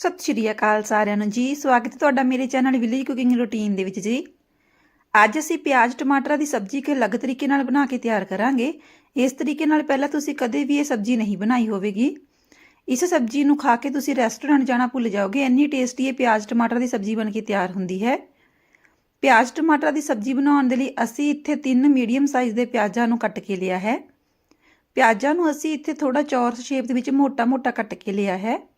ਸਤਿ ਸ਼੍ਰੀ ਅਕਾਲ ਸਾਰਿਆਂ ਨੂੰ ਜੀ। ਸਵਾਗਤ ਹੈ ਤੁਹਾਡਾ ਮੇਰੇ ਚੈਨਲ ਵਿਲੇਜ ਕੁਕਿੰਗ ਰੂਟੀਨ ਦੇ ਵਿੱਚ ਜੀ। ਅੱਜ ਅਸੀਂ ਪਿਆਜ਼, ਟਮਾਟਰਾਂ ਦੀ ਸਬਜ਼ੀ ਇੱਕ ਅਲੱਗ ਤਰੀਕੇ ਨਾਲ ਬਣਾ ਕੇ ਤਿਆਰ ਕਰਾਂਗੇ। ਇਸ ਤਰੀਕੇ ਨਾਲ ਪਹਿਲਾਂ ਤੁਸੀਂ ਕਦੇ ਵੀ ਇਹ ਸਬਜ਼ੀ ਨਹੀਂ ਬਣਾਈ ਹੋਵੇਗੀ। ਇਸ ਸਬਜ਼ੀ ਨੂੰ ਖਾ ਕੇ ਤੁਸੀਂ ਰੈਸਟੋਰੈਂਟ ਜਾਣਾ ਭੁੱਲ ਜਾਓਗੇ। ਇੰਨੀ ਟੇਸਟੀ ਇਹ ਪਿਆਜ਼, ਟਮਾਟਰ ਦੀ ਸਬਜ਼ੀ ਬਣ ਕੇ ਤਿਆਰ ਹੁੰਦੀ ਹੈ। ਪਿਆਜ਼, ਟਮਾਟਰਾਂ ਦੀ ਸਬਜ਼ੀ ਬਣਾਉਣ ਦੇ ਲਈ ਅਸੀਂ ਇੱਥੇ ਤਿੰਨ ਮੀਡੀਅਮ ਸਾਈਜ਼ ਦੇ ਪਿਆਜ਼ਾਂ ਨੂੰ ਕੱਟ ਕੇ ਲਿਆ ਹੈ। ਪਿਆਜ਼ਾਂ ਨੂੰ ਅਸੀਂ ਇੱਥੇ ਥੋੜਾ ਚੌਰਸ ਸ਼ੇਪ ਦੇ ਵਿੱਚ ਮੋਟਾ-ਮੋਟਾ ਕੱਟ ਕੇ ਲਿਆ ਹੈ।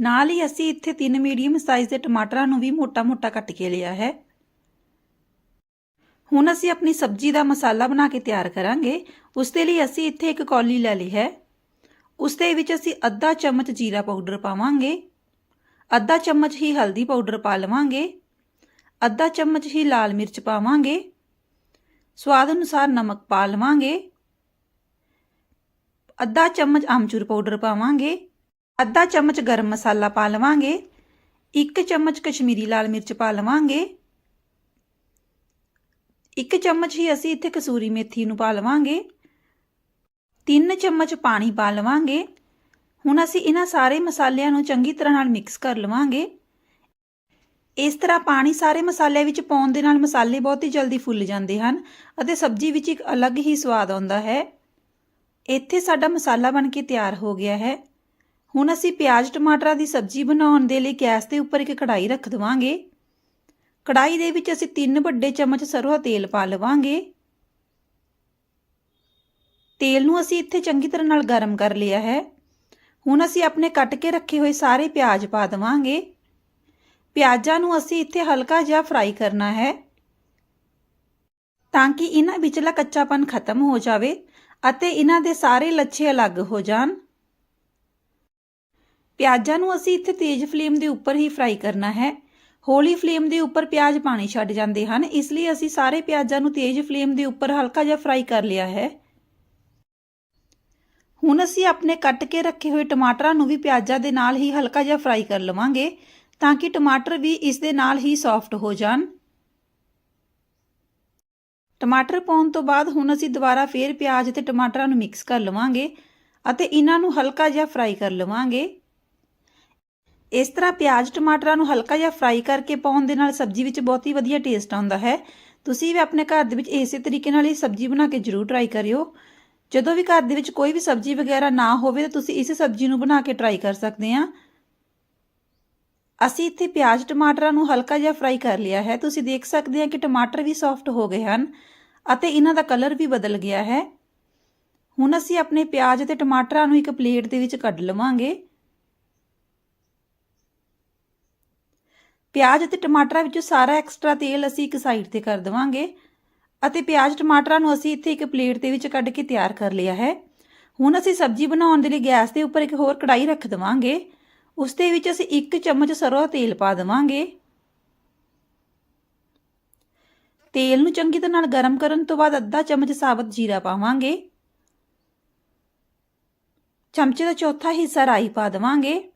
ਨਾਲ ਹੀ ਅਸੀਂ ਇੱਥੇ ਤਿੰਨ ਮੀਡੀਅਮ ਸਾਈਜ਼ ਦੇ ਟਮਾਟਰਾਂ ਨੂੰ ਵੀ ਮੋਟਾ-ਮੋਟਾ ਕੱਟ ਕੇ ਲਿਆ ਹੈ। ਹੁਣ ਅਸੀਂ ਆਪਣੀ ਸਬਜ਼ੀ ਦਾ ਮਸਾਲਾ ਬਣਾ ਕੇ ਤਿਆਰ ਕਰਾਂਗੇ। ਉਸ ਦੇ ਲਈ ਅਸੀਂ ਇੱਥੇ ਇੱਕ ਕੌਲੀ ਲੈ ਲਈ ਹੈ। ਉਸ ਦੇ ਵਿੱਚ ਅਸੀਂ ਅੱਧਾ ਚਮਚ ਜੀਰਾ ਪਾਊਡਰ ਪਾਵਾਂਗੇ। ਅੱਧਾ ਚਮਚ ਹੀ ਹਲਦੀ ਪਾਊਡਰ ਪਾ ਲਵਾਂਗੇ। ਅੱਧਾ ਚਮਚ ਹੀ ਲਾਲ ਮਿਰਚ ਪਾਵਾਂਗੇ। ਸਵਾਦ ਅਨੁਸਾਰ ਨਮਕ ਪਾ ਲਵਾਂਗੇ। ਅੱਧਾ ਚਮਚ ਆਮਚੂਰ ਪਾਊਡਰ ਪਾਵਾਂਗੇ। ਅੱਧਾ ਚਮਚ ਗਰਮ ਮਸਾਲਾ ਪਾ ਲਵਾਂਗੇ, ਇੱਕ ਚਮਚ ਕਸ਼ਮੀਰੀ ਲਾਲ ਮਿਰਚ ਪਾ ਲਵਾਂਗੇ, ਇੱਕ ਚਮਚ ਹੀ ਅਸੀਂ ਇੱਥੇ ਕਸੂਰੀ ਮੇਥੀ ਨੂੰ ਪਾ ਲਵਾਂਗੇ, ਤਿੰਨ ਚਮਚ ਪਾਣੀ ਪਾ ਲਵਾਂਗੇ, ਹੁਣ ਅਸੀਂ ਇਹਨਾਂ ਸਾਰੇ ਮਸਾਲਿਆਂ ਨੂੰ ਚੰਗੀ ਤਰ੍ਹਾਂ ਨਾਲ ਮਿਕਸ ਕਰ ਲਵਾਂਗੇ। ਇਸ ਤਰ੍ਹਾਂ ਪਾਣੀ ਸਾਰੇ ਮਸਾਲਿਆਂ ਵਿੱਚ ਪਾਉਣ ਦੇ ਨਾਲ ਮਸਾਲੇ ਬਹੁਤ ਹੀ ਜਲਦੀ ਫੁੱਲ ਜਾਂਦੇ ਹਨ ਅਤੇ ਸਬਜ਼ੀ ਵਿੱਚ ਇੱਕ ਅਲੱਗ ਹੀ ਸਵਾਦ ਆਉਂਦਾ ਹੈ। ਇੱਥੇ ਸਾਡਾ ਮਸਾਲਾ ਬਣ ਕੇ ਤਿਆਰ ਹੋ ਗਿਆ ਹੈ। ਹੁਣ ਅਸੀਂ ਪਿਆਜ਼, ਟਮਾਟਰਾਂ ਦੀ ਸਬਜ਼ੀ ਬਣਾਉਣ ਦੇ ਲਈ ਗੈਸ ਦੇ ਉੱਪਰ ਇੱਕ ਕੜਾਈ ਰੱਖ ਦਵਾਂਗੇ। ਕੜਾਈ ਦੇ ਵਿੱਚ ਅਸੀਂ 3 ਵੱਡੇ ਚਮਚ ਸਰੋਂ ਤੇਲ ਪਾ ਲਵਾਂਗੇ। ਤੇਲ ਨੂੰ ਅਸੀਂ ਇੱਥੇ ਚੰਗੀ ਤਰ੍ਹਾਂ ਨਾਲ ਗਰਮ ਕਰ ਲਿਆ ਹੈ। ਹੁਣ ਅਸੀਂ ਆਪਣੇ ਕੱਟ ਕੇ ਰੱਖੇ ਹੋਏ ਸਾਰੇ ਪਿਆਜ਼ ਪਾ ਦਵਾਂਗੇ। ਪਿਆਜ਼ਾਂ ਨੂੰ ਅਸੀਂ ਇੱਥੇ ਹਲਕਾ ਜਿਹਾ ਫਰਾਈ ਕਰਨਾ ਹੈ ਤਾਂ ਕਿ ਇਹਨਾਂ ਵਿਚਲਾ ਕੱਚਾਪਨ ਖਤਮ ਹੋ ਜਾਵੇ ਅਤੇ ਇਹਨਾਂ ਦੇ ਸਾਰੇ ਲੱਛੇ ਅਲੱਗ ਹੋ ਜਾਣ। ਪਿਆਜ਼ਾਂ ਨੂੰ ਅਸੀਂ ਇੱਥੇ ਤੇਜ਼ ਫਲੇਮ ਦੇ ਉੱਪਰ ਹੀ ਫਰਾਈ ਕਰਨਾ ਹੈ। ਹੌਲੀ ਫਲੇਮ ਦੇ ਉੱਪਰ ਪਿਆਜ਼ ਪਾਣੀ ਛੱਡ ਜਾਂਦੇ ਹਨ। ਇਸ ਲਈ ਅਸੀਂ ਸਾਰੇ ਪਿਆਜ਼ਾਂ ਨੂੰ ਤੇਜ਼ ਫਲੇਮ ਦੇ ਉੱਪਰ ਹਲਕਾ ਜਿਹਾ ਫਰਾਈ ਕਰ ਲਿਆ ਹੈ। ਹੁਣ ਅਸੀਂ ਆਪਣੇ ਕੱਟ ਕੇ ਰੱਖੇ ਹੋਏ ਟਮਾਟਰਾਂ ਨੂੰ ਵੀ ਪਿਆਜ਼ਾਂ ਦੇ ਨਾਲ ਹੀ ਹਲਕਾ ਜਿਹਾ ਫਰਾਈ ਕਰ ਲਵਾਂਗੇ ਤਾਂ ਕਿ ਟਮਾਟਰ ਵੀ ਇਸ ਦੇ ਨਾਲ ਹੀ ਸੌਫਟ ਹੋ ਜਾਣ। ਟਮਾਟਰ ਪਾਉਣ ਤੋਂ ਬਾਅਦ ਹੁਣ ਅਸੀਂ ਦੁਬਾਰਾ ਫੇਰ ਪਿਆਜ਼ ਤੇ ਟਮਾਟਰਾਂ ਨੂੰ ਮਿਕਸ ਕਰ ਲਵਾਂਗੇ ਅਤੇ ਇਹਨਾਂ ਨੂੰ ਹਲਕਾ ਜਿਹਾ ਫਰਾਈ ਕਰ ਲਵਾਂਗੇ। ਇਸ ਤਰ੍ਹਾਂ ਪਿਆਜ਼ ਟਮਾਟਰਾਂ ਨੂੰ ਹਲਕਾ ਜਿਹਾ ਫਰਾਈ ਕਰਕੇ ਪਾਉਣ ਦੇ ਨਾਲ ਸਬਜ਼ੀ ਵਿੱਚ ਬਹੁਤ ਹੀ ਵਧੀਆ ਟੇਸਟ ਆਉਂਦਾ ਹੈ। ਤੁਸੀਂ ਵੀ ਆਪਣੇ ਘਰ ਦੇ ਵਿੱਚ ਇਸੇ ਤਰੀਕੇ ਨਾਲ ਇਹ ਸਬਜ਼ੀ ਬਣਾ ਕੇ ਜ਼ਰੂਰ ਟਰਾਈ ਕਰਿਓ। ਜਦੋਂ ਵੀ ਘਰ ਦੇ ਵਿੱਚ ਕੋਈ ਵੀ ਸਬਜ਼ੀ ਵਗੈਰਾ ਨਾ ਹੋਵੇ ਤਾਂ ਤੁਸੀਂ ਇਸ ਸਬਜ਼ੀ ਨੂੰ ਬਣਾ ਕੇ ਟਰਾਈ ਕਰ ਸਕਦੇ ਆ ਅਸੀਂ ਇੱਥੇ ਪਿਆਜ਼ ਟਮਾਟਰਾਂ ਨੂੰ ਹਲਕਾ ਜਿਹਾ ਫਰਾਈ ਕਰ ਲਿਆ ਹੈ। ਤੁਸੀਂ ਦੇਖ ਸਕਦੇ ਆ ਕਿ ਟਮਾਟਰ ਵੀ ਸੌਫਟ ਹੋ ਗਏ ਹਨ ਅਤੇ ਇਹਨਾਂ ਦਾ ਕਲਰ ਵੀ ਬਦਲ ਗਿਆ ਹੈ। ਹੁਣ ਅਸੀਂ ਆਪਣੇ ਪਿਆਜ਼ ਅਤੇ ਟਮਾਟਰਾਂ ਨੂੰ ਇੱਕ ਪਲੇਟ ਦੇ ਵਿੱਚ ਕੱਢ ਲਵਾਂਗੇ। ਪਿਆਜ਼ ਅਤੇ ਟਮਾਟਰਾਂ ਵਿੱਚੋਂ ਸਾਰਾ ਐਕਸਟਰਾ ਤੇਲ ਅਸੀਂ ਇੱਕ ਸਾਈਡ ਤੇ ਕਰ ਦਵਾਂਗੇ ਅਤੇ ਪਿਆਜ਼, ਟਮਾਟਰਾਂ ਨੂੰ ਅਸੀਂ ਇੱਥੇ ਇੱਕ ਪਲੇਟ ਦੇ ਵਿੱਚ ਕੱਢ ਕੇ ਤਿਆਰ ਕਰ ਲਿਆ ਹੈ। ਹੁਣ ਅਸੀਂ ਸਬਜ਼ੀ ਬਣਾਉਣ ਦੇ ਲਈ ਗੈਸ ਦੇ ਉੱਪਰ ਇੱਕ ਹੋਰ ਕੜਾਈ ਰੱਖ ਦਵਾਂਗੇ। ਉਸ ਦੇ ਵਿੱਚ ਅਸੀਂ ਇੱਕ ਚਮਚ ਸਰੋਂ ਤੇਲ ਪਾ ਦਵਾਂਗੇ। ਤੇਲ ਨੂੰ ਚੰਗੀ ਤਰ੍ਹਾਂ ਨਾਲ ਗਰਮ ਕਰਨ ਤੋਂ ਬਾਅਦ ਅੱਧਾ ਚਮਚ ਸਾਬਤ ਜੀਰਾ ਪਾਵਾਂਗੇ। ਚਮਚੇ ਦਾ ਚੌਥਾ ਹਿੱਸਾ ਰਾਈ ਪਾ ਦਵਾਂਗੇ।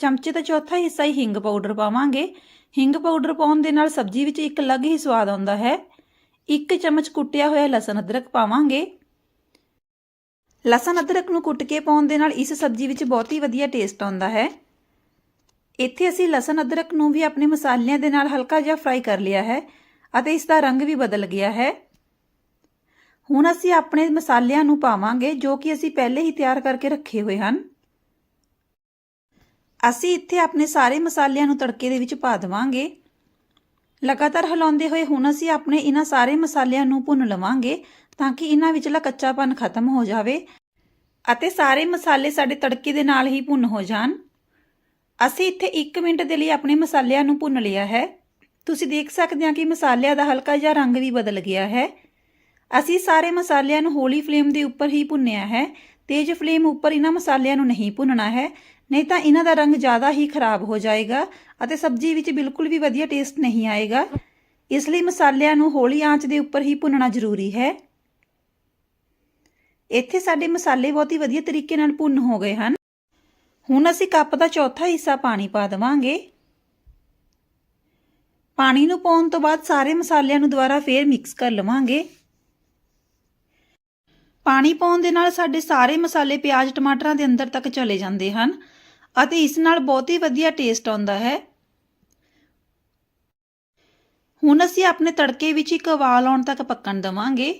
ਚਮਚੇ ਦਾ ਚੌਥਾ ਹਿੱਸਾ ਹੀ ਹਿੰਗ ਪਾਊਡਰ ਪਾਵਾਂਗੇ। ਹਿੰਗ ਪਾਊਡਰ ਪਾਉਣ ਦੇ ਨਾਲ ਸਬਜ਼ੀ ਵਿੱਚ ਇੱਕ ਅਲੱਗ ਹੀ ਸਵਾਦ ਆਉਂਦਾ ਹੈ। ਇੱਕ ਚਮਚ ਕੁੱਟਿਆ ਹੋਇਆ ਲਸਣ ਅਦਰਕ ਪਾਵਾਂਗੇ। ਲਸਣ ਅਦਰਕ ਨੂੰ ਕੁੱਟ ਕੇ ਪਾਉਣ ਦੇ ਨਾਲ ਇਸ ਸਬਜ਼ੀ ਵਿੱਚ ਬਹੁਤ ਹੀ ਵਧੀਆ ਟੇਸਟ ਆਉਂਦਾ ਹੈ। ਇੱਥੇ ਅਸੀਂ ਲਸਣ ਅਦਰਕ ਨੂੰ ਵੀ ਆਪਣੇ ਮਸਾਲਿਆਂ ਦੇ ਨਾਲ ਹਲਕਾ ਜਿਹਾ ਫਰਾਈ ਕਰ ਲਿਆ ਹੈ ਅਤੇ ਇਸ ਦਾ ਰੰਗ ਵੀ ਬਦਲ ਗਿਆ ਹੈ। ਹੁਣ ਅਸੀਂ ਆਪਣੇ ਮਸਾਲਿਆਂ ਨੂੰ ਪਾਵਾਂਗੇ ਜੋ ਕਿ ਅਸੀਂ ਪਹਿਲੇ ਹੀ ਤਿਆਰ ਕਰਕੇ ਰੱਖੇ ਹੋਏ ਹਨ। ਅਸੀਂ ਇੱਥੇ ਆਪਣੇ ਸਾਰੇ ਮਸਾਲਿਆਂ ਨੂੰ ਤੜਕੇ ਦੇ ਵਿੱਚ ਪਾ ਦੇਵਾਂਗੇ। ਲਗਾਤਾਰ ਹਿਲਾਉਂਦੇ ਹੋਏ ਹੁਣ ਅਸੀਂ ਆਪਣੇ ਇਹਨਾਂ ਸਾਰੇ ਮਸਾਲਿਆਂ ਨੂੰ ਭੁੰਨ ਲਵਾਂਗੇ ਤਾਂ ਕਿ ਇਹਨਾਂ ਵਿਚਲਾ ਕੱਚਾਪਨ ਖਤਮ ਹੋ ਜਾਵੇ ਅਤੇ ਸਾਰੇ ਮਸਾਲੇ ਸਾਡੇ ਤੜਕੇ ਦੇ ਨਾਲ ਹੀ ਭੁੰਨ ਹੋ ਜਾਣ। ਅਸੀਂ ਇੱਥੇ 1 ਮਿੰਟ ਦੇ ਲਈ ਆਪਣੇ ਮਸਾਲਿਆਂ ਨੂੰ ਭੁੰਨ ਲਿਆ ਹੈ। ਤੁਸੀਂ ਦੇਖ ਸਕਦੇ ਹਾਂ ਕਿ ਮਸਾਲਿਆਂ ਦਾ ਹਲਕਾ ਜਿਹਾ ਰੰਗ ਵੀ ਬਦਲ ਗਿਆ ਹੈ। ਅਸੀਂ ਸਾਰੇ ਮਸਾਲਿਆਂ ਨੂੰ ਹੌਲੀ ਫਲੇਮ ਦੇ ਉੱਪਰ ਹੀ ਭੁੰਨਿਆ ਹੈ। ਤੇਜ਼ ਫਲੇਮ ਉੱਪਰ ਇਹਨਾਂ ਮਸਾਲਿਆਂ ਨੂੰ ਨਹੀਂ ਭੁੰਨਣਾ ਹੈ। ਨਹੀਂ ਤਾਂ ਇਹਨਾਂ ਦਾ ਰੰਗ ਜ਼ਿਆਦਾ ਹੀ ਖਰਾਬ ਹੋ ਜਾਏਗਾ ਅਤੇ ਸਬਜ਼ੀ ਵਿੱਚ ਬਿਲਕੁਲ ਵੀ ਵਧੀਆ ਟੇਸਟ ਨਹੀਂ ਆਏਗਾ। ਇਸ ਲਈ ਮਸਾਲਿਆਂ ਨੂੰ ਹੌਲੀ ਆਂਚ ਦੇ ਉੱਪਰ ਹੀ ਭੁੰਨਣਾ ਜ਼ਰੂਰੀ ਹੈ। ਇੱਥੇ ਸਾਡੇ ਮਸਾਲੇ ਬਹੁਤ ਹੀ ਵਧੀਆ ਤਰੀਕੇ ਨਾਲ ਭੁੰਨ ਹੋ ਗਏ ਹਨ। ਹੁਣ ਅਸੀਂ ਕੱਪ ਦਾ ਚੌਥਾ ਹਿੱਸਾ ਪਾਣੀ ਪਾ ਦੇਵਾਂਗੇ। ਪਾਣੀ ਨੂੰ ਪਾਉਣ ਤੋਂ ਬਾਅਦ ਸਾਰੇ ਮਸਾਲਿਆਂ ਨੂੰ ਦੁਬਾਰਾ ਫੇਰ ਮਿਕਸ ਕਰ ਲਵਾਂਗੇ। ਪਾਣੀ ਪਾਉਣ ਦੇ ਨਾਲ ਸਾਡੇ ਸਾਰੇ ਮਸਾਲੇ ਪਿਆਜ਼, ਟਮਾਟਰਾਂ ਦੇ ਅੰਦਰ ਤੱਕ ਚਲੇ ਜਾਂਦੇ ਹਨ। ਅਤੇ ਇਸ ਨਾਲ ਬਹੁਤ ਹੀ ਵਧੀਆ ਟੇਸਟ ਆਉਂਦਾ ਹੈ। ਹੁਣ ਅਸੀਂ ਆਪਣੇ ਤੜਕੇ ਵਿੱਚ ਇੱਕ ਉਬਾਲ ਆਉਣ ਤੱਕ ਪੱਕਣ ਦਵਾਂਗੇ।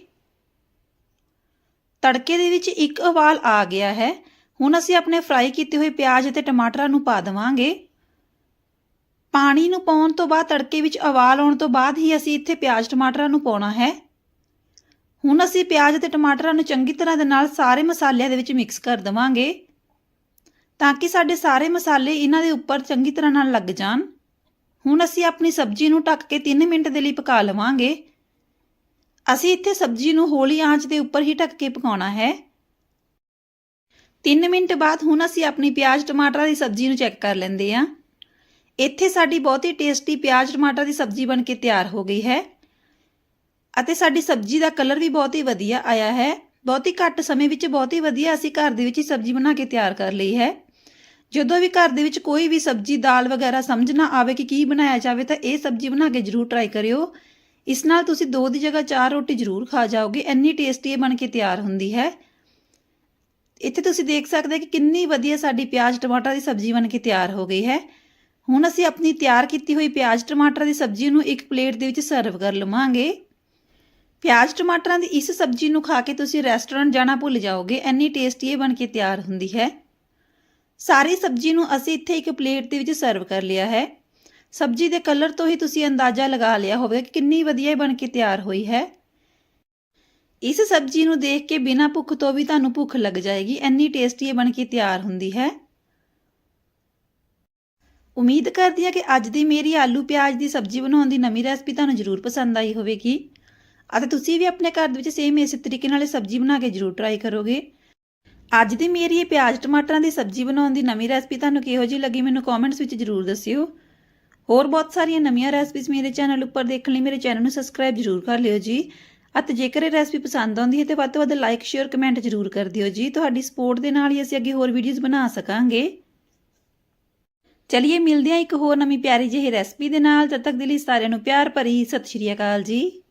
ਤੜਕੇ ਦੇ ਵਿੱਚ ਇੱਕ ਉਬਾਲ ਆ ਗਿਆ ਹੈ। ਹੁਣ ਅਸੀਂ ਆਪਣੇ ਫਰਾਈ ਕੀਤੇ ਹੋਏ ਪਿਆਜ਼ ਅਤੇ ਟਮਾਟਰਾਂ ਨੂੰ ਪਾ ਦੇਵਾਂਗੇ। ਪਾਣੀ ਨੂੰ ਪਾਉਣ ਤੋਂ ਬਾਅਦ ਤੜਕੇ ਵਿੱਚ ਉਬਾਲ ਆਉਣ ਤੋਂ ਬਾਅਦ ਹੀ ਅਸੀਂ ਇੱਥੇ ਪਿਆਜ਼ ਟਮਾਟਰਾਂ ਨੂੰ ਪਾਉਣਾ ਹੈ। ਹੁਣ ਅਸੀਂ ਪਿਆਜ਼ ਅਤੇ ਟਮਾਟਰਾਂ ਨੂੰ ਚੰਗੀ ਤਰ੍ਹਾਂ ਦੇ ਨਾਲ ਸਾਰੇ ਮਸਾਲਿਆਂ ਦੇ ਵਿੱਚ ਮਿਕਸ ਕਰ ਦੇਵਾਂਗੇ। ਤਾਂ ਕਿ ਸਾਡੇ ਸਾਰੇ ਮਸਾਲੇ ਇਹਨਾਂ ਦੇ ਉੱਪਰ ਚੰਗੀ ਤਰ੍ਹਾਂ ਨਾਲ ਲੱਗ ਜਾਣ। ਹੁਣ ਅਸੀਂ ਆਪਣੀ ਸਬਜ਼ੀ ਨੂੰ ਢੱਕ ਕੇ 3 ਮਿੰਟ ਦੇ ਲਈ ਪਕਾ ਲਵਾਂਗੇ। ਅਸੀਂ ਇੱਥੇ ਸਬਜ਼ੀ ਨੂੰ ਹੌਲੀ ਆਂਚ ਦੇ ਉੱਪਰ ਹੀ ਢੱਕ ਕੇ ਪਕਾਉਣਾ ਹੈ। 3 ਮਿੰਟ ਬਾਅਦ ਹੁਣ ਅਸੀਂ ਆਪਣੀ ਪਿਆਜ਼ ਟਮਾਟਰਾਂ ਦੀ ਸਬਜ਼ੀ ਨੂੰ ਚੈੱਕ ਕਰ ਲੈਂਦੇ ਹਾਂ। ਇੱਥੇ ਸਾਡੀ ਬਹੁਤ ਹੀ ਟੇਸਟੀ ਪਿਆਜ਼ ਟਮਾਟਰ ਦੀ ਸਬਜ਼ੀ ਬਣ ਕੇ ਤਿਆਰ ਹੋ ਗਈ ਹੈ। ਅਤੇ ਸਾਡੀ ਸਬਜ਼ੀ ਦਾ ਕਲਰ ਵੀ ਬਹੁਤ ਹੀ ਵਧੀਆ ਆਇਆ ਹੈ। ਬਹੁਤ ਹੀ ਘੱਟ ਸਮੇਂ ਵਿੱਚ ਬਹੁਤ ਹੀ ਵਧੀਆ ਅਸੀਂ ਘਰ ਦੇ ਵਿੱਚ ਹੀ ਸਬਜ਼ੀ ਬਣਾ ਕੇ ਤਿਆਰ ਕਰ ਲਈ ਹੈ। ਜਦੋਂ ਵੀ ਘਰ ਦੇ ਵਿੱਚ ਕੋਈ ਵੀ ਸਬਜ਼ੀ, ਦਾਲ ਵਗੈਰਾ ਸਮਝ ਨਾ ਆਵੇ ਕਿ ਕੀ ਬਣਾਇਆ ਜਾਵੇ, ਤਾਂ ਇਹ ਸਬਜ਼ੀ ਬਣਾ ਕੇ ਜ਼ਰੂਰ ਟਰਾਈ ਕਰਿਓ। ਇਸ ਨਾਲ ਤੁਸੀਂ ਦੋ ਦੀ ਜਗ੍ਹਾ ਚਾਰ ਰੋਟੀ ਜ਼ਰੂਰ ਖਾ ਜਾਓਗੇ, ਇੰਨੀ ਟੇਸਟੀ ਇਹ ਬਣ ਕੇ ਤਿਆਰ ਹੁੰਦੀ ਹੈ। ਇੱਥੇ ਤੁਸੀਂ ਦੇਖ ਸਕਦੇ ਕਿ ਕਿੰਨੀ ਵਧੀਆ ਸਾਡੀ ਪਿਆਜ਼ ਟਮਾਟਰ ਦੀ ਸਬਜ਼ੀ ਬਣ ਕੇ ਤਿਆਰ ਹੋ ਗਈ ਹੈ। ਹੁਣ ਅਸੀਂ ਆਪਣੀ ਤਿਆਰ ਕੀਤੀ ਹੋਈ ਪਿਆਜ਼ ਟਮਾਟਰ ਦੀ ਸਬਜ਼ੀ ਨੂੰ ਇੱਕ ਪਲੇਟ ਦੇ ਵਿੱਚ ਸਰਵ ਕਰ ਲਵਾਂਗੇ। ਪਿਆਜ਼ ਟਮਾਟਰਾਂ ਦੀ ਇਸ ਸਬਜ਼ੀ ਨੂੰ ਖਾ ਕੇ ਤੁਸੀਂ ਰੈਸਟੋਰੈਂਟ ਜਾਣਾ ਭੁੱਲ ਜਾਓਗੇ, ਇੰਨੀ ਟੇਸਟੀ ਇਹ ਬਣ ਕੇ ਤਿਆਰ ਹੁੰਦੀ ਹੈ। ਸਾਰੀ ਸਬਜ਼ੀ ਨੂੰ ਅਸੀਂ ਇੱਥੇ ਇੱਕ ਪਲੇਟ ਦੇ ਵਿੱਚ ਸਰਵ ਕਰ ਲਿਆ ਹੈ। ਸਬਜ਼ੀ ਦੇ ਕਲਰ ਤੋਂ ਹੀ ਤੁਸੀਂ ਅੰਦਾਜ਼ਾ ਲਗਾ ਲਿਆ ਹੋਵੇਗਾ ਕਿ ਕਿੰਨੀ ਵਧੀਆ ਬਣ ਕੇ ਤਿਆਰ ਹੋਈ ਹੈ। ਇਸ ਸਬਜ਼ੀ ਨੂੰ ਦੇਖ ਕੇ ਬਿਨਾਂ ਭੁੱਖ ਤੋਂ ਵੀ ਤੁਹਾਨੂੰ ਭੁੱਖ ਲੱਗ ਜਾਏਗੀ। ਇੰਨੀ ਟੇਸਟੀ ਇਹ ਬਣ ਕੇ ਤਿਆਰ ਹੁੰਦੀ ਹੈ। ਉਮੀਦ ਕਰਦੀ ਹਾਂ ਕਿ ਅੱਜ ਦੀ ਮੇਰੀ ਆਲੂ ਪਿਆਜ਼ ਦੀ ਸਬਜ਼ੀ ਬਣਾਉਣ ਦੀ ਨਵੀਂ ਰੈਸਪੀ ਤੁਹਾਨੂੰ ਜ਼ਰੂਰ ਪਸੰਦ ਆਈ ਹੋਵੇਗੀ। ਅਤੇ ਤੁਸੀਂ ਵੀ ਆਪਣੇ ਘਰ ਦੇ ਵਿੱਚ ਸੇਮ ਇਸੇ ਤਰੀਕੇ ਨਾਲ ਇਹ ਸਬਜ਼ੀ ਬਣਾ ਕੇ ਜ਼ਰੂਰ ਟਰਾਈ ਕਰੋਗੇ। ਅੱਜ ਦੀ ਮੇਰੀ ਇਹ ਪਿਆਜ਼ ਟਮਾਟਰਾਂ ਦੀ ਸਬਜ਼ੀ ਬਣਾਉਣ ਦੀ ਨਵੀਂ ਰੈਸਪੀ ਤੁਹਾਨੂੰ ਕਿਹੋ ਜਿਹੀ ਲੱਗੀ ਮੈਨੂੰ ਕਮੈਂਟਸ ਵਿੱਚ ਜ਼ਰੂਰ ਦੱਸਿਓ। ਹੋਰ ਬਹੁਤ ਸਾਰੀਆਂ ਨਵੀਆਂ ਰੈਸਪੀਜ਼ ਮੇਰੇ ਚੈਨਲ ਉੱਪਰ ਦੇਖਣ ਲਈ ਮੇਰੇ ਚੈਨਲ ਨੂੰ ਸਬਸਕ੍ਰਾਈਬ ਜ਼ਰੂਰ ਕਰ ਲਿਓ ਜੀ। ਅਤੇ ਜੇਕਰ ਇਹ ਰੈਸਪੀ ਪਸੰਦ ਆਉਂਦੀ ਹੈ ਤੇ ਵੱਧ ਤੋਂ ਵੱਧ ਲਾਈਕ ਸ਼ੇਅਰ ਕਮੈਂਟ ਜ਼ਰੂਰ ਕਰ ਦਿਓ ਜੀ। ਤੁਹਾਡੀ ਸਪੋਰਟ ਦੇ ਨਾਲ ਹੀ ਅਸੀਂ ਅੱਗੇ ਹੋਰ ਵੀਡੀਓਜ਼ ਬਣਾ ਸਕਾਂਗੇ। ਚਲਿਏ ਮਿਲਦੇ ਹਾਂ ਇੱਕ ਹੋਰ ਨਵੀਂ ਪਿਆਰੀ ਜਿਹੀ ਰੈਸਪੀ ਦੇ ਨਾਲ। ਜਦ ਤੱਕ ਦੇ ਲਈ ਸਾਰਿਆਂ ਨੂੰ ਪਿਆਰ ਭਰੀ ਸਤਿ ਸ਼੍ਰੀ ਅਕਾਲ ਜੀ।